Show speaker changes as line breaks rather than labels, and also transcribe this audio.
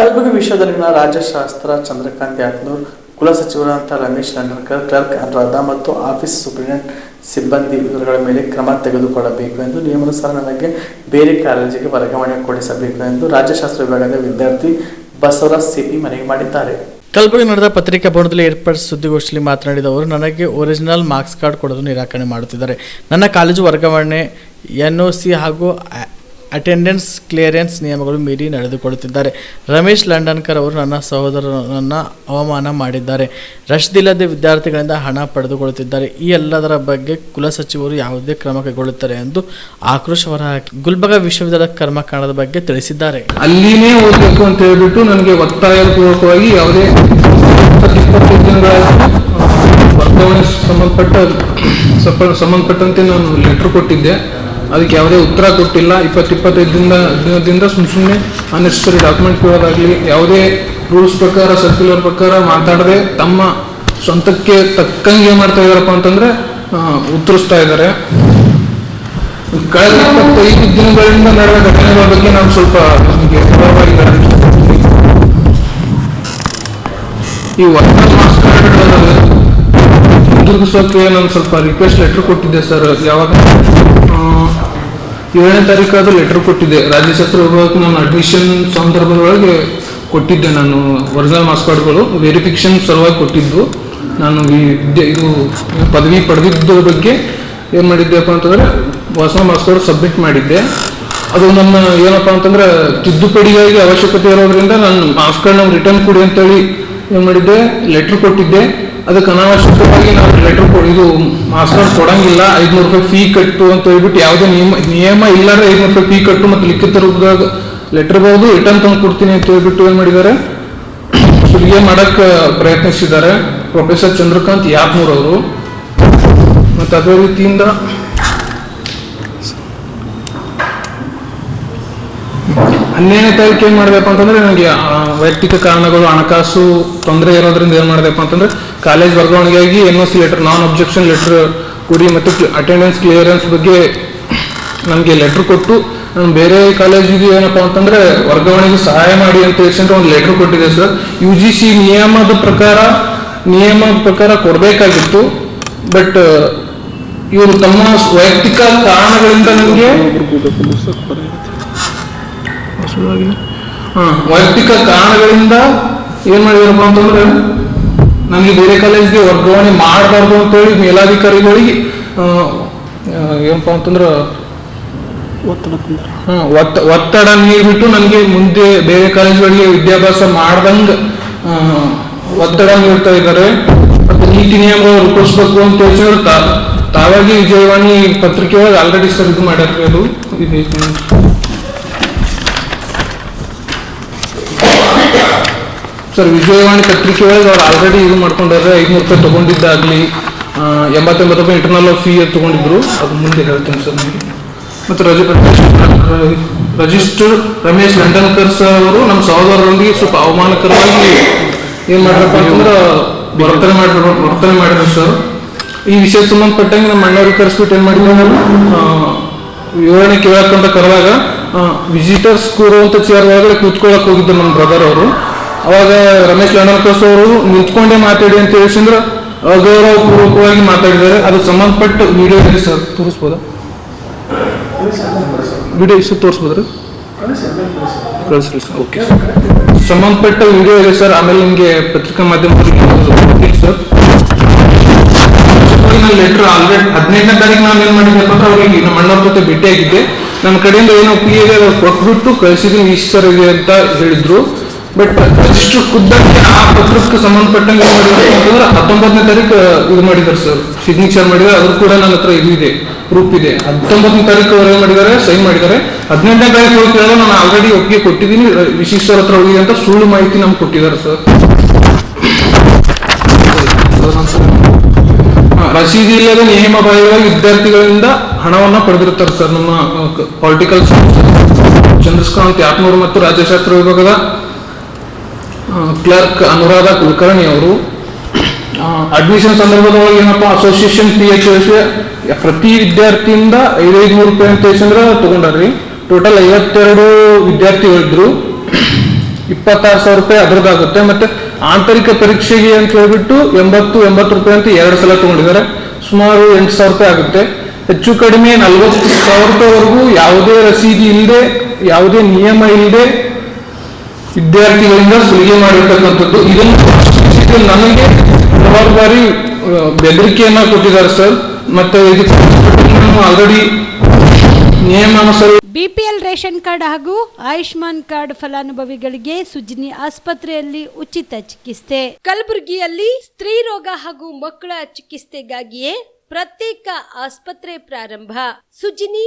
ಕಲಬುರಗಿ ವಿಶ್ವದಲ್ಲಿನ ರಾಜ್ಯಶಾಸ್ತ್ರ, ಚಂದ್ರಕಾಂತ್ ಯಾತ್ನೂರ್ ಕುಲಸಚಿವರಾದಂಥ ರಮೇಶ್ ಲಂಡನ್ಕರ್ ಕ್ಲರ್ಕ್ ಅನುರಾಧ ಮತ್ತು ಆಫೀಸ್ ಸೂಪರಿಂಟೆಂಡೆಂಟ್ ಸಿಬ್ಬಂದಿ ಇವರುಗಳ ಮೇಲೆ ಕ್ರಮ ತೆಗೆದುಕೊಳ್ಳಬೇಕು ಎಂದು ನಿಯಮಾನುಸಾರ ನನಗೆ ಬೇರೆ ಕಾಲೇಜಿಗೆ ವರ್ಗಾವಣೆ ಕೊಡಿಸಬೇಕು ಎಂದು ರಾಜ್ಯಶಾಸ್ತ್ರ ವಿಭಾಗದ ವಿದ್ಯಾರ್ಥಿ ಬಸವರಾಜ್ ಸಿಪಿ ಮನವಿ ಮಾಡಿದ್ದಾರೆ. ಕಲಬುರಗಿ ನಡೆದ ಪತ್ರಿಕಾ ಭವನದಲ್ಲಿ ಏರ್ಪಡಿಸಿದ ಸುದ್ದಿಗೋಷ್ಠಿಯಲ್ಲಿ ಮಾತನಾಡಿದ ಅವರು, ನನಗೆ ಒರಿಜಿನಲ್ ಮಾರ್ಕ್ಸ್ ಕಾರ್ಡ್ ಕೊಡಲು ನಿರಾಕರಣೆ ಮಾಡುತ್ತಿದ್ದಾರೆ. ನನ್ನ ಕಾಲೇಜು ವರ್ಗಾವಣೆ ಎನ್ ಒ ಸಿ ಹಾಗೂ ಅಟೆಂಡೆನ್ಸ್ ಕ್ಲಿಯರೆನ್ಸ್ ನಿಯಮಗಳು ಮೀರಿ ನಡೆದುಕೊಳ್ಳುತ್ತಿದ್ದಾರೆ. ರಮೇಶ್ ಲಂಡನ್ಕರ್ ಅವರು ನನ್ನ ಸಹೋದರನನ್ನು ಅವಮಾನ ಮಾಡಿದ್ದಾರೆ. ರಶದಿಲ್ಲದೆ ವಿದ್ಯಾರ್ಥಿಗಳಿಂದ ಹಣ ಪಡೆದುಕೊಳ್ಳುತ್ತಿದ್ದಾರೆ. ಈ ಎಲ್ಲದರ ಬಗ್ಗೆ ಕುಲಸಚಿವರು ಯಾವುದೇ ಕ್ರಮ ಕೈಗೊಳ್ಳುತ್ತಾರೆ ಎಂದು ಆಕ್ರೋಶ ಹೊರಹಾಕಿ, ಗುಲ್ಬರ್ಗಾ ವಿಶ್ವವಿದ್ಯಾಲಯ ಕರ್ಮಕಾಂಡದ ಬಗ್ಗೆ ತಿಳಿಸಿದ್ದಾರೆ.
ಅಲ್ಲಿನೇ ಓದಬೇಕು ಅಂತ ಹೇಳ್ಬಿಟ್ಟು ನನಗೆ ಒತ್ತಾಯಪೂರ್ವಕವಾಗಿ ಯಾವುದೇ ಸಂಬಂಧಪಟ್ಟ, ಸಂಬಂಧಪಟ್ಟಂತೆ ನಾನು ಲೆಟರ್ ಕೊಟ್ಟಿದ್ದೆ. ಅದಕ್ಕೆ ಯಾವುದೇ ಉತ್ತರ ಕೊಟ್ಟಿಲ್ಲ. ಇಪ್ಪತ್ತು ಇಪ್ಪತ್ತೈದು ದಿನ ದಿನದಿಂದ ಸುಮ್ಮ ಸುಮ್ಮನೆ ಅನ್ನೆಸರಿ ಡಾಕ್ಯುಮೆಂಟ್ ಕೊಡೋದಾಗಲಿ, ಯಾವುದೇ ರೂಲ್ಸ್ ಪ್ರಕಾರ ಸರ್ಕ್ಯುಲರ್ ಪ್ರಕಾರ ಮಾತಾಡದೆ ತಮ್ಮ ಸ್ವಂತಕ್ಕೆ ತಕ್ಕಂಗೆ ಮಾಡ್ತಾ ಇದ್ದಾರಪ್ಪ ಅಂತಂದ್ರೆ ಉತ್ತರಿಸ್ತಾ ಇದ್ದಾರೆ. ಕಳೆದ ಇಪ್ಪತ್ತೈದು ದಿನಗಳಿಂದ ನಡೆದ ಘಟನೆಗಳ ಬಗ್ಗೆ ನಾನು ಸ್ವಲ್ಪ ನಿಮಗೆ ಈ ವರ್ಕರ್ ಮಾಸ್ಕ್ ಕಾರ್ಡ್ ಸ್ವಲ್ಪ ರಿಕ್ವೆಸ್ಟ್ ಲೆಟರ್ ಕೊಟ್ಟಿದ್ದೆ ಸರ್. ಯಾವಾಗ ಏಳನೇ ತಾರೀಕಾದ ಲೆಟರ್ ಕೊಟ್ಟಿದ್ದೆ. ರಾಜ್ಯಶಾಸ್ತ್ರ ವಿಭಾಗಕ್ಕೆ ನಾನು ಅಡ್ಮಿಷನ್ ಸಂದರ್ಭದೊಳಗೆ ಕೊಟ್ಟಿದ್ದೆ ನಾನು ಒರಿಜಿನಲ್ ಮಾರ್ಕ್ಸ್ ಕಾರ್ಡ್ಗಳು ವೆರಿಫಿಕೇಶನ್ ಸಲುವಾಗಿ ಕೊಟ್ಟಿದ್ದು. ನಾನು ಈ ವಿದ್ಯೆ ಇದು ಪದವಿ ಪಡೆದಿದ್ದ ಬಗ್ಗೆ ಏನು ಮಾಡಿದ್ದೆಪ್ಪ ಅಂತಂದರೆ ಹೊಸ ಮಾರ್ಕ್ಸ್ ಕಾರ್ಡ್ ಸಬ್ಮಿಟ್ ಮಾಡಿದ್ದೆ. ಅದು ನನ್ನ ಏನಪ್ಪ ಅಂತಂದ್ರೆ ತಿದ್ದುಪಡಿಗಾಗಿ ಅವಶ್ಯಕತೆ ಇರೋದ್ರಿಂದ ನಾನು ಮಾರ್ಕ್ಸ್ ಕಾರ್ಡ್ ನಾವು ರಿಟರ್ನ್ ಕೊಡಿ ಅಂತೇಳಿ ಏನು ಮಾಡಿದ್ದೆ? ಲೆಟ್ರ್ ಕೊಟ್ಟಿದ್ದೆ. ಅದಕ್ಕೆ ಅನಾವಶ್ಯಕವಾಗಿ ನಾವು ಲೆಟರ್ ಇದು ಮಾಸ್ಟರ್ ಕೊಡಂಗಿಲ್ಲ, ಐದ್ನೂರು ರೂಪಾಯಿ ಫೀ ಕಟ್ಟು ಅಂತ ಹೇಳ್ಬಿಟ್ಟು ಯಾವುದೇ ನಿಯಮ ನಿಯಮ ಇಲ್ಲಾಂದ್ರೆ ಐದ್ನೂರು ರೂಪಾಯಿ ಫೀ ಕಟ್ಟು ಮತ್ತು ಲಿಖಿತ ರೂಪದಾಗ ಲೆಟರ್ ಬರೆದು ರಿಟರ್ನ್ ತಂದು ಕೊಡ್ತೀನಿ ಅಂತ ಹೇಳ್ಬಿಟ್ಟು ಏನು ಮಾಡಿದ್ದಾರೆ? ಸುಲಿಗೆ ಮಾಡಕ್ಕೆ ಪ್ರಯತ್ನಿಸಿದ್ದಾರೆ. ಪ್ರೊಫೆಸರ್ ಚಂದ್ರಕಾಂತ್ ಯಾತ್ಮೂರ್ ಅವರು. ಮತ್ತು ಅದೇ ರೀತಿಯಿಂದ ಹನ್ನೆರಡನೇ ತಾರೀಕು ಏನು ಮಾಡಬೇಕು ಅಂತಂದ್ರೆ ನನಗೆ ವೈಯಕ್ತಿಕ ಕಾರಣಗಳು, ಹಣಕಾಸು ತೊಂದರೆ ಇರೋದ್ರಿಂದ ಏನು ಮಾಡಬೇಕು ಅಂತಂದ್ರೆ ಕಾಲೇಜ್ ವರ್ಗಾವಣೆಗಾಗಿ N O C letter non objection letter ಕೊಡಿ ಮತ್ತು ಅಟೆಂಡೆನ್ಸ್ ಕ್ಲಿಯರೆನ್ಸ್ ಬಗ್ಗೆ ನನಗೆ ಲೆಟ್ರ್ ಕೊಟ್ಟು ನಾನು ಬೇರೆ ಕಾಲೇಜಿಗೆ ಏನಪ್ಪ ಅಂತಂದ್ರೆ ವರ್ಗಾವಣೆಗೆ ಸಹಾಯ ಮಾಡಿ ಅಂತ ಹೇಳ್ಕೊಂಡು ಒಂದು ಲೆಟರ್ ಕೊಟ್ಟಿದೆ ಸರ್ ಯು ಜಿ ಸಿ ನಿಯಮದ ಪ್ರಕಾರ ನಿಯಮ ಪ್ರಕಾರ ಕೊಡಬೇಕಾಗಿತ್ತು. ಬಟ್ ಇವರು ತಮ್ಮ ವೈಯಕ್ತಿಕ ಕಾರಣಗಳಿಂದ ನನಗೆ ಹಾ, ವೈಯಕ್ತಿಕ ಕಾರಣಗಳಿಂದ ಏನ್ ಮಾಡಿದಾರಪ್ಪ ಅಂತಂದ್ರೆ ನನಗೆ ಬೇರೆ ಕಾಲೇಜ್ಗೆ ವರ್ಗಾವಣೆ ಮಾಡಬಾರ್ದು ಅಂತೇಳಿ ಮೇಲಾಧಿಕಾರಿಗಳಿಗೆ ಏನಪ್ಪ ಅಂತಂದ್ರ ಒತ್ತಡ ನೀಡಿಬಿಟ್ಟು ನನಗೆ ಮುಂದೆ ಬೇರೆ ಕಾಲೇಜ್ಗಳಿಗೆ ವಿದ್ಯಾಭ್ಯಾಸ ಮಾಡ್ದಂಗ ಒತ್ತಡ ನೀಡ್ತಾ ಇದ್ದಾರೆ. ಮತ್ತೆ ನೀತಿ ನಿಯಮಗಳು ರೂಪಿಸ್ಬೇಕು ಅಂತ ಹೇಳಿ ತಾ- ತಾವಾಗಿ ವಿಜಯವಾಣಿ ಪತ್ರಿಕೆ ಒಳಗೆ ಆಲ್ರೆಡಿ ಸರ್ ಇದು ಮಾಡ್ಯಾರ ಅದು. ಇದು ಸರ್, ವಿಜಯವಾಣಿ ಪತ್ರಿಕೆ ಒಳಗೆ ಅವ್ರು ಆಲ್ರೆಡಿ ಇದು ಮಾಡ್ಕೊಂಡಾರೆ ಐದ್ನೂರು ರೂಪಾಯಿ ತಗೊಂಡಿದ್ದಾಗ್ಲಿ ಎಂಬತ್ತೆಂಬತ್ತು ರೂಪಾಯಿ ಇಂಟರ್ನಲ್ ಫೀ ತಗೊಂಡಿದ್ರು. ಅದು ಮುಂದೆ ಹೇಳ್ತೀನಿ ಸರ್ ಮತ್ತು ರಜೆ ರಜಿಸ್ಟರ್ ರಮೇಶ್ ಲಂಡನ್ಕರ್ ಸರ್ ಅವರು ನಮ್ಮ ಸಹೋದರರೊಂದಿಗೆ ಸ್ವಲ್ಪ ಅವಮಾನಕರವಾಗಿ ಏನು ಮಾಡ್ರಪ್ಪ ಅಂತಂದ್ರೆ ವರ್ತನೆ ಮಾಡಿದ್ರು ವರ್ತನೆ ಮಾಡಿದ್ರು ಸರ್. ಈ ವಿಷಯ ಸಂಬಂಧಪಟ್ಟಂಗೆ ನಮ್ಮ ಅಣ್ಣವ್ರಿಗೆ ಕರೆಸ್ಬಿಟ್ಟು ಏನು ಮಾಡಿದ್ರು ವಿವರಣೆ ಕೇಳಕ್ಕಂತ ಕರೆದಾಗ ವಿಸಿಟರ್ಸ್ ಕೂರುವಂತ ಚೇರ್ ಒಳಗಡೆ ಕೂತ್ಕೊಳ್ಳೋಕೆ ಹೋಗಿದ್ದರು ನಮ್ಮ ಬ್ರದರ್ ಅವರು. ಅವಾಗ ರಮೇಶ್ ಲಂಡನ್ಕರ್ಸ್ ಅವರು ನಿಂತ್ಕೊಂಡೇ ಮಾತಾಡಿ ಅಂತ ಹೇಳಿಸಿದ್ರೆ ಅಗೌರವ ಪೂರ್ವಕವಾಗಿ ಮಾತಾಡಿದ್ದಾರೆ. ಅದು ಸಂಬಂಧಪಟ್ಟ ವಿಡಿಯೋ ಇದೆ ಸರ್. ತೋರಿಸ್ಬೋದಾ? ವಿಡಿಯೋ ಇಷ್ಟು ತೋರಿಸ್ಬೋದ್ರಿ? ಕಳಿಸ್ರಿ ಸರ್, ಓಕೆ ಸಂಬಂಧಪಟ್ಟ ವಿಡಿಯೋ ಇದೆ ಸರ್, ಆಮೇಲೆ ನಿಮಗೆ ಪತ್ರಿಕಾ ಮಾಧ್ಯಮದಲ್ಲಿ ಸರ್. ಲೆಟರ್ ಆಲ್ರೆಡಿ ಹದಿನೈದನೇ ತಾರೀಕು ನಾನು ಏನು ಮಾಡಿದ್ದೆ ಅಂದ್ರೆ ಅವ್ರಿಗೆ ನಮ್ಮ ಅಣ್ಣವ್ರ ಜೊತೆ ಭೇಟಿಯಾಗಿದ್ದೆ. ನನ್ನ ಕಡೆಯಿಂದ ಏನೋ ಪಿ ಎ ಕೊಟ್ಬಿಟ್ಟು ಕಳಿಸಿದ್ದೀನಿ ಇಷ್ಟು ಸರ್ ಇದೆ ಅಂತ ಹೇಳಿದ್ರು. ಬಟ್ ರಿಜಿಸ್ಟರ್ ಖುದ್ದಾಗಿ ಆ ಪತ್ರಕ್ಕೆ ಸಂಬಂಧಪಟ್ಟಂಗೆ ಏನ್ ಮಾಡಿದ್ರು ಅಂತಂದ್ರೆ ಹತ್ತೊಂಬತ್ತನೇ ತಾರೀಕು ಇದು ಮಾಡಿದ್ದಾರೆ ಸರ್ ಸಿಗ್ನೇಚರ್ ಮಾಡಿದ್ದಾರೆ. ಅದ್ರ ಕೂಡ ನನ್ನ ಹತ್ರ ಇದು ಇದೆ ಪ್ರೂಫ್ ಇದೆ. ಹತ್ತೊಂಬತ್ತನೇ ತಾರೀಕು ಅವ್ರು ಏನ್ ಮಾಡಿದ್ದಾರೆ? ಸೈನ್ ಮಾಡಿದ್ದಾರೆ. ಹದಿನೆಂಟನೇ ತಾರೀಕು ಹೋಗಿ ಕೇಳಿದ್ರೆ ನಾನು ಆಲ್ರೆಡಿ ಒಪ್ಪಿಗೆ ಕೊಟ್ಟಿದ್ದೀನಿ. ವಿಶೇಷ ಸರ್ ಹತ್ರ ಹೋಗಿ ಅಂತ ಸುಳ್ಳು ಮಾಹಿತಿ ನಮ್ಗೆ ಕೊಟ್ಟಿದ್ದಾರೆ ಸರ್ ರಸೀದಿ ಇಲ್ಲದೆ ನಿಯಮಬಾಹಿರವಾಗಿ ವಿದ್ಯಾರ್ಥಿಗಳಿಂದ ಹಣವನ್ನ ಪಡೆದಿರುತ್ತಾರೆ ಸರ್ ನಮ್ಮ ಪೊಲಿಟಿಕಲ್ ಚಂದ್ರಸ್ಕಾಂತ್ ಯಾತ್ನೂರು ಮತ್ತು ರಾಜ್ಯಶಾಸ್ತ್ರ ವಿಭಾಗದ ಕ್ಲರ್ಕ್ ಅನುರಾಧ ಕುಲಕರ್ಣಿ ಅವರು ಅಡ್ಮಿಷನ್ ಸಂದರ್ಭದೊಳಗೆ ಏನಪ್ಪ ಅಸೋಸಿಯೇಷನ್ ಪಿ ಎಚ್ ಪ್ರತಿ ವಿದ್ಯಾರ್ಥಿಯಿಂದ ಐದೈದು ನೂರು ರೂಪಾಯಿ ಅಂತ ಅಂದ್ರೆ ತಗೊಂಡಾರ್ರಿ ಟೋಟಲ್ ಐವತ್ತೆರಡು ವಿದ್ಯಾರ್ಥಿಗಳಿದ್ರು ಇಪ್ಪತ್ತಾರು ಸಾವಿರ ರೂಪಾಯಿ ಅದರದಾಗುತ್ತೆ ಮತ್ತೆ ಆಂತರಿಕ ಪರೀಕ್ಷೆಗೆ ಅಂತ ಹೇಳ್ಬಿಟ್ಟು ಎಂಬತ್ತು ಎಂಬತ್ತು ರೂಪಾಯಿ ಅಂತ ಎರಡು ಸಲ ತಗೊಂಡಿದ್ದಾರೆ. ಸುಮಾರು ಎಂಟು ಸಾವಿರ ರೂಪಾಯಿ ಆಗುತ್ತೆ. ಹೆಚ್ಚು ಕಡಿಮೆ ನಲವತ್ತು ಸಾವಿರ ರೂಪಾಯಿವರೆಗೂ ಯಾವುದೇ ರಸೀದಿ ಇಲ್ಲದೆ, ಯಾವುದೇ ನಿಯಮ ಇಲ್ಲದೆ ವಿದ್ಯಾರ್ಥಿಗಳಿಂದ ಸುಲಿಗೆ ಮಾಡಿರ್ತಕ್ಕಂಥದ್ದು. ಇದನ್ನು ನನಗೆ ಹಲವಾರು ಬಾರಿ ಬೆದರಿಕೆಯನ್ನ ಕೊಟ್ಟಿದ್ದಾರೆ ಸರ್. ಮತ್ತೆ ಆಲ್ರೆಡಿ ನಿಯಮಾನುಸಾರ
ಬಿಪಿಎಲ್ ರೇಷನ್ ಕಾರ್ಡ್ ಹಾಗೂ ಆಯುಷ್ಮಾನ್ ಕಾರ್ಡ್ ಫಲಾನುಭವಿಗಳಿಗೆ ಸುಜಿನಿ ಆಸ್ಪತ್ರೆಯಲ್ಲಿ ಉಚಿತ ಚಿಕಿತ್ಸೆ. ಕಲಬುರಗಿಯಲ್ಲಿ ಸ್ತ್ರೀ ರೋಗ ಹಾಗೂ ಮಕ್ಕಳ ಚಿಕಿತ್ಸೆಗಾಗಿಯೇ ಪ್ರತ್ಯೇಕ ಆಸ್ಪತ್ರೆ ಪ್ರಾರಂಭ. ಸುಜಿನಿ